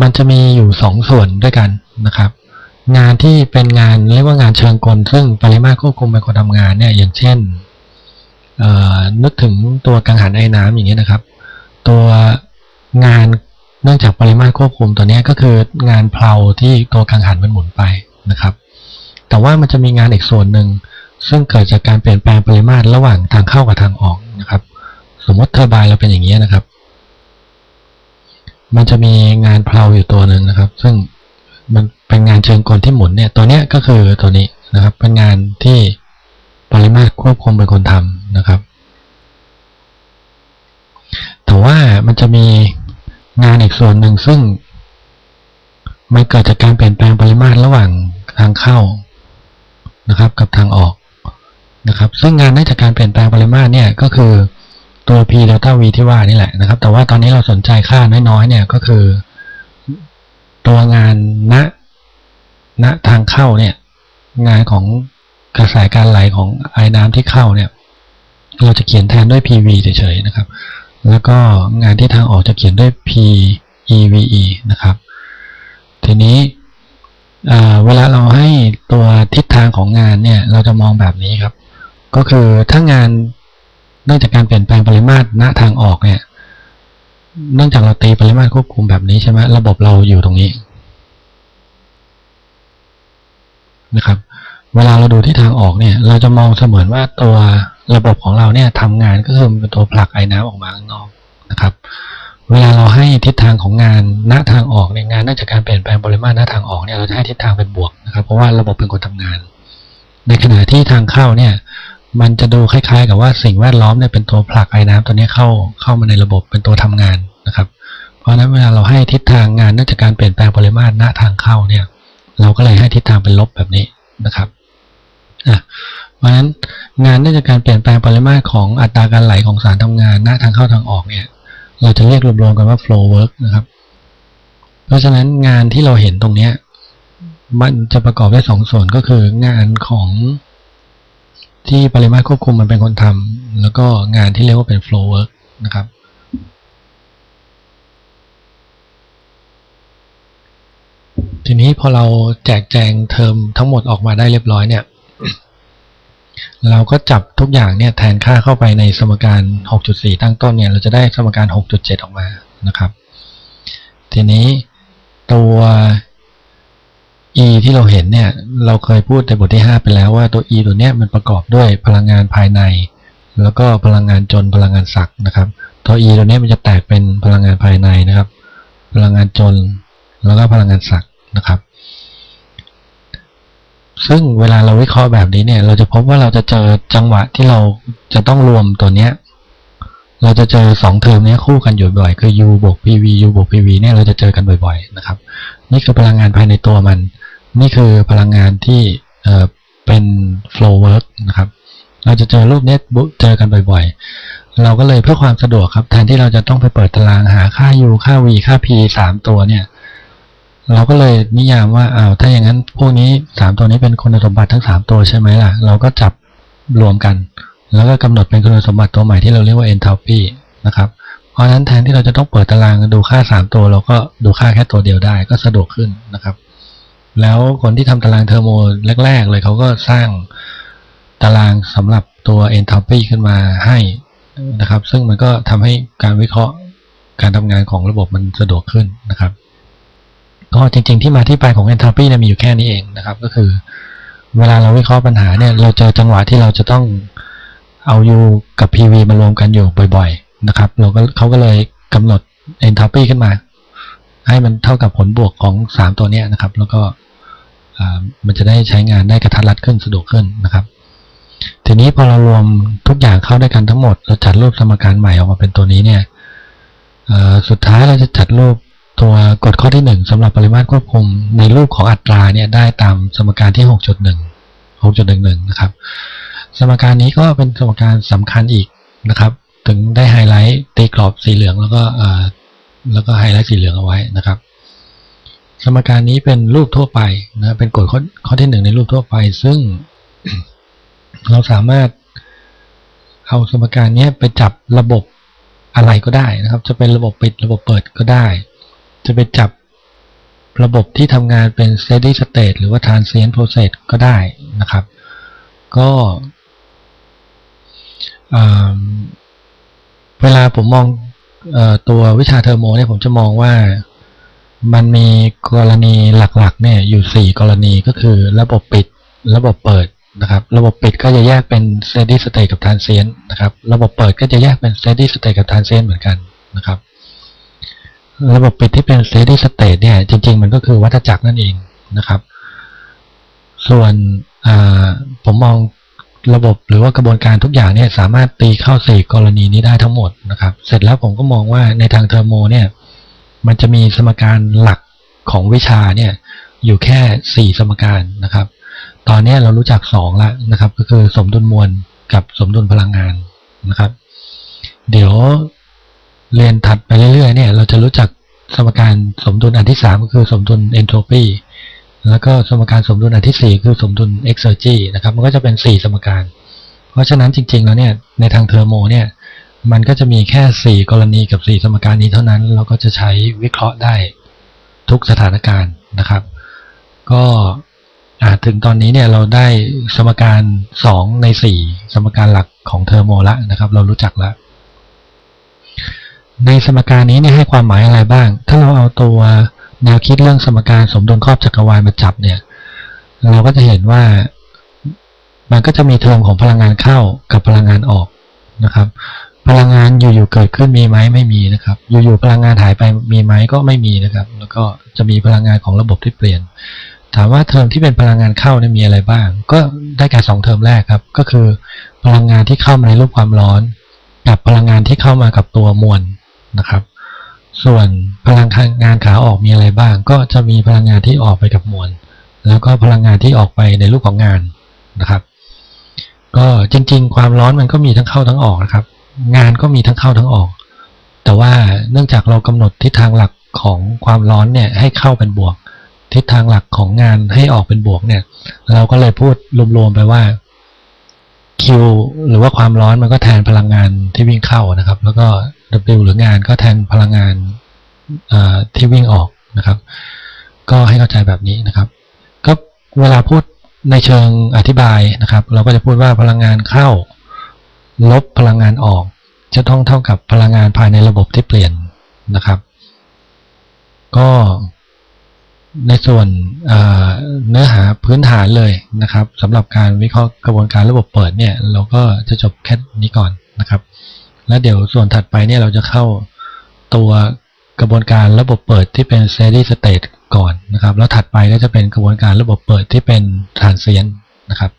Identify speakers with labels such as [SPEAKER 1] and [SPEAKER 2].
[SPEAKER 1] มันจะมีอยู่สองส่วนด้วยกันนะครับ งานที่เป็นงานเรียกว่างานเชิงกลซึ่งปริมาตรควบคุมเป็นคนทำงานเนี่ยอย่างเช่นนึกถึงตัวกังหันไอ้น้ำอย่างเงี้ยนะครับ ตัวงานเนื่องจากปริมาตรควบคุมตัวนี้ก็คืองานเพลาที่ตัวกังหันมันหมุนไปนะครับ แต่ว่ามันจะมีงานอีกส่วนหนึ่งซึ่งเกิดจากการเปลี่ยนแปลงปริมาตรระหว่างทางเข้ากับทางออกนะครับ สมมติเทอร์ไบน์เราเป็นอย่างนี้ยนะครับ มันจะมีงานเพลาอยู่ตัวหนึ่งนะครับ ซึ่งมันเป็นงานเชิงกลที่หมุนเนี่ย ตัวเนี้ยก็คือตัวนี้นะครับ เป็นงานที่ปริมาตรควบคุมเป็นคนทำนะครับ แต่ว่ามันจะมีงานอีกส่วนหนึ่งซึ่งมันเกิดจากการเปลี่ยนแปลงปริมาตรระหว่างทางเข้านะครับ กับทางออกนะครับ ซึ่งงานเนื่องจากการเปลี่ยนแปลงปริมาตรเนี่ยก็คือ ตัว p delta v ที่ว่านี่แหละนะครับ แต่ว่าตอนนี้เราสนใจค่าน้อยๆเนี่ยก็คือ ตัวงานณณทางเข้าเนี่ย งานของกระแสการไหลของไอ้น้ำที่เข้าเนี่ย เราจะเขียนแทนด้วย PV เฉยๆนะครับ แล้วก็งานที่ทางออกจะเขียนด้วย PEVE นะครับ ทีนี้เอ่อเวลาเราให้ตัวทิศทางของงานเนี่ย เราจะมองแบบนี้ครับ ก็คือถ้างาน เนื่องจากการเปลี่ยนแปลงปริมาตรณทางออกเนี่ย เนื่องจากเราตีปริมาตรควบคุมแบบนี้ใช่ไหมระบบเราอยู่ตรงนี้นะครับ เวลาเราดูที่ทางออกเนี่ย เราจะมองเสมือนว่าตัวระบบของเราเนี่ยทำงานก็คือเป็นตัวผลักไอ้น้ำออกมาข้างนอกนะครับ เวลาเราให้ทิศทางของงานณทางออกเนี่ยงานเนื่องจาการเปลี่ยนแปลงปริมาตรณทางออกเนี่ยเราจะให้ทิศทางเป็นบวกนะครับ เพราะว่าระบบเป็นคนทำงาน ในขณะที่ทางเข้าเนี่ย มันจะดูคล้ายๆ กับว่าสิ่งแวดล้อมเนี่ยเป็นตัวผลักไอ้น้ำตัวนี้เข้าเข้ามาในระบบเป็นตัวทำงานนะครับ เพราะฉะนั้นเวลาเราให้ทิศทางงานเนื่องจากการเปลี่ยนแปลงปริมาตรณทางเข้าเนี่ย เราก็เลยให้ทิศทางเป็นลบแบบนี้นะครับอะเพราะฉะนั้นงานเนื่องจากการเปลี่ยนแปลงปริมาตรของอัตราการไหลของสารทำงานหน้าทางเข้าทางออกเนี่ย เราจะเรียกรวมๆกันว่า flow work นะครับ เพราะฉะนั้นงานที่เราเห็นตรงเนี้ยมันจะประกอบด้วยสองส่วนก็คืองานของ ที่ปริมาตรควบคุมมันเป็นคนทำแล้วก็งานที่เรียกว่าเป็น flow work นะครับทีนี้พอเราแจกแจงเทอมทั้งหมดออกมาได้เรียบร้อยเนี่ย เราก็จับทุกอย่างเนี่ยแทนค่าเข้าไปในสมการ 6.4 ตั้งต้นเนี่ย เราจะได้สมการ 6.7 ออกมานะครับ ทีนี้ตัว e ที่เราเห็นเนี่ย เราเคยพูดในบทที่ 5 ไปแล้วว่าตัว e ตัวเนี้ยมันประกอบด้วยพลังงานภายใน แล้วก็พลังงานจนพลังงานศักนะครับ ตัว e ตัวเนี้ยมันจะแตกเป็นพลังงานภายในนะครับ พลังงานจน แล้วก็พลังงานศักนะครับ ซึ่งเวลาเราวิเคราะห์แบบนี้เนี่ย เราจะพบว่าเราจะเจอจังหวะที่เราจะต้องรวมตัวเนี้ย เราจะเจอสองเทอมเนี้ยคู่กันอยู่บ่อยคือ u บวก pv u บวก pv เนี่ยเราจะเจอกันบ่อย ๆ นะครับ นี่คือพลังงานภายในตัวมัน นี่คือพลังงานที่เป็น flow work นะครับ เราจะเจอรูปเนี้เจอกันบ่อยๆ เราก็เลยเพื่อความสะดวกครับ แทนที่เราจะต้องไปเปิดตารางหาค่า u ค่า v ค่า p สามตัวเนี่ย เราก็เลยนิยามว่าอ้าวถ้าอย่างนั้นพวกนี้สามตัวนี้เป็นคุณสมบัติทั้งสามตัวใช่ไหมล่ะ เราก็จับรวมกัน แล้วก็กำหนดเป็นคุณสมบัติตัวใหม่ที่เราเรียกว่า enthalpy นะครับเพราะฉะนั้นแทนที่เราจะต้องเปิดตารางดูค่าสามตัว เราก็ดูค่าแค่ตัวเดียวได้ก็สะดวกขึ้นนะครับ แล้วคนที่ทำตารางเทอร์โมแรก ๆ เลยเขาก็สร้างตารางสำหรับตัว enthalpy ขึ้นมาให้นะครับ ซึ่งมันก็ทำให้การวิเคราะห์การทำงานของระบบมันสะดวกขึ้นนะครับ ก็จริง ๆ ที่มาที่ไปของ enthalpy เนี่ยมีอยู่แค่นี้เองนะครับ ก็คือ เวลาเราวิเคราะห์ปัญหาเนี่ย เราเจอจังหวะที่เราจะต้องเอา u กับ pv มารวมกันอยู่บ่อย ๆ นะครับ เราก็เขาก็เลยกำหนด enthalpy ขึ้นมา ให้มันเท่ากับผลบวกของ 3 ตัวเนี้ยนะครับ แล้วก็ มันจะได้ใช้งานได้กระทัดรัดขึ้นสะดวกขึ้นนะครับ ทีนี้พอเรารวมทุกอย่างเข้าด้วยกันทั้งหมด เราจัดรูปสมการใหม่ออกมาเป็นตัวนี้เนี่ยสุดท้ายเราจะจัดรูปตัวกฎข้อที่ 1สำหรับปริมาตรควบคุมในรูปของอัตราเนี่ยได้ตามสมการที่ 6.1 6.11 นะครับ สมการนี้ก็เป็นสมการสำคัญอีกนะครับ ถึงได้ไฮไลท์ตีกรอบสีเหลืองแล้วก็แล้วก็ไฮไลท์สีเหลืองเอาไว้นะครับ สมการนี้เป็นรูปทั่วไปนะเป็นกฎข้อข้อที่หนึ่งในรูปทั่วไป ซึ่ง เราสามารถเอาสมการนี้ไปจับระบบอะไรก็ได้นะครับ จะเป็นระบบปิดระบบเปิดก็ได้ จะไปจับระบบที่ทำงานเป็น steady state หรือว่า transient process ก็ได้นะครับ ก็เวลาผมมองอตัววิชาเทอร์โมเนี่ยผมจะมองว่า มันมีกรณีหลักๆเนี่ยอยู่ 4 กรณีก็คือระบบปิด ระบบเปิดนะครับ ระบบปิดก็จะแยกเป็น steady state กับ transient นะครับ ระบบเปิดก็จะแยกเป็น steady state กับ transient เหมือนกันนะครับ ระบบปิดที่เป็น steady state เนี่ยจริง ๆ มันก็คือวัฏจักรนั่นเองนะครับ ส่วนผมมองระบบหรือว่ากระบวนการทุกอย่างเนี่ยสามารถตีเข้าสี่กรณีนี้ได้ทั้งหมดนะครับ เสร็จแล้วผมก็มองว่าในทางเทอร์โมเนี่ย มันจะมีสมการหลักของวิชาเนี่ยอยู่แค่สี่สมการนะครับ ตอนนี้เรารู้จักสองละนะครับ ก็คือสมดุลมวลกับสมดุลพลังงานนะครับ เดี๋ยวเรียนถัดไปเรื่อยๆเนี่ยเราจะรู้จักสมการสมดุลอันที่สามก็คือสมดุลเอนโทรปีแล้วก็สมการสมดุลอันที่สี่คือสมดุลเอ็กเซอร์จีนะครับ มันก็จะเป็นสี่สมการ เพราะฉะนั้นจริงๆแล้วเนี่ยในทางเทอร์โมเนี่ย มันก็จะมีแค่สี่กรณีกับสี่สมการนี้เท่านั้น เราก็จะใช้วิเคราะห์ได้ทุกสถานการณ์นะครับ ก็ถึงตอนนี้เนี่ยเราได้สมการสองในสี่สมการหลักของเทอร์โมละนะครับ เรารู้จักแล้ว ในสมการนี้เนี่ยให้ความหมายอะไรบ้าง ถ้าเราเอาตัวแนวคิดเรื่องสมการสมดุลครอบจักรวาลมาจับเนี่ย เราก็จะเห็นว่ามันก็จะมีเทอมของพลังงานเข้ากับพลังงานออกนะครับ พลังงานอยู่ๆเกิดขึ้นมีไหมไม่มีนะครับ อยู่ๆพลังงานหายไปมีไหมก็ไม่มีนะครับ แล้วก็จะมีพลังงานของระบบที่เปลี่ยน ถามว่าเทอมที่เป็นพลังงานเข้าเนี่ยมีอะไรบ้าง ก็ได้แก่สองเทอมแรกครับ ก็คือ พลังงานที่เข้ามาในรูปความร้อน กับพลังงานที่เข้ามากับตัวมวลนะครับ ส่วนพลังงานขาออกมีอะไรบ้าง ก็จะมีพลังงานที่ออกไปกับมวลแล้วก็พลังงานที่ออกไปในรูปของงานนะครับ ก็จริง ๆ ความร้อนมันก็มีทั้งเข้าทั้งออกนะครับ งานก็มีทั้งเข้าทั้งออก แต่ว่าเนื่องจากเรากำหนดทิศทางหลักของความร้อนเนี่ยให้เข้าเป็นบวก ทิศทางหลักของงานให้ออกเป็นบวกเนี่ย เราก็เลยพูดรวมๆไปว่า Q หรือว่าความร้อนมันก็แทนพลังงานที่วิ่งเข้านะครับ แล้วก็ W หรืองานก็แทนพลังงานที่วิ่งออกนะครับ ก็ให้เข้าใจแบบนี้นะครับก็เวลาพูดในเชิงอธิบายนะครับ เราก็จะพูดว่าพลังงานเข้า ลบพลังงานออก จะต้องเท่ากับพลังงานภายในระบบที่เปลี่ยนนะครับ ก็ในส่วนเนื้อหาพื้นฐานเลยนะครับสำหรับการวิเคราะห์กระบวนการระบบเปิดเนี่ย เราก็จะจบแค่นี้ก่อนนะครับ แล้วเดี๋ยวส่วนถัดไปเนี่ยเราจะเข้าตัวกระบวนการระบบเปิดที่เป็น steady state ก่อนนะครับ แล้วถัดไปก็จะเป็นกระบวนการระบบเปิดที่เป็น transient นะครับ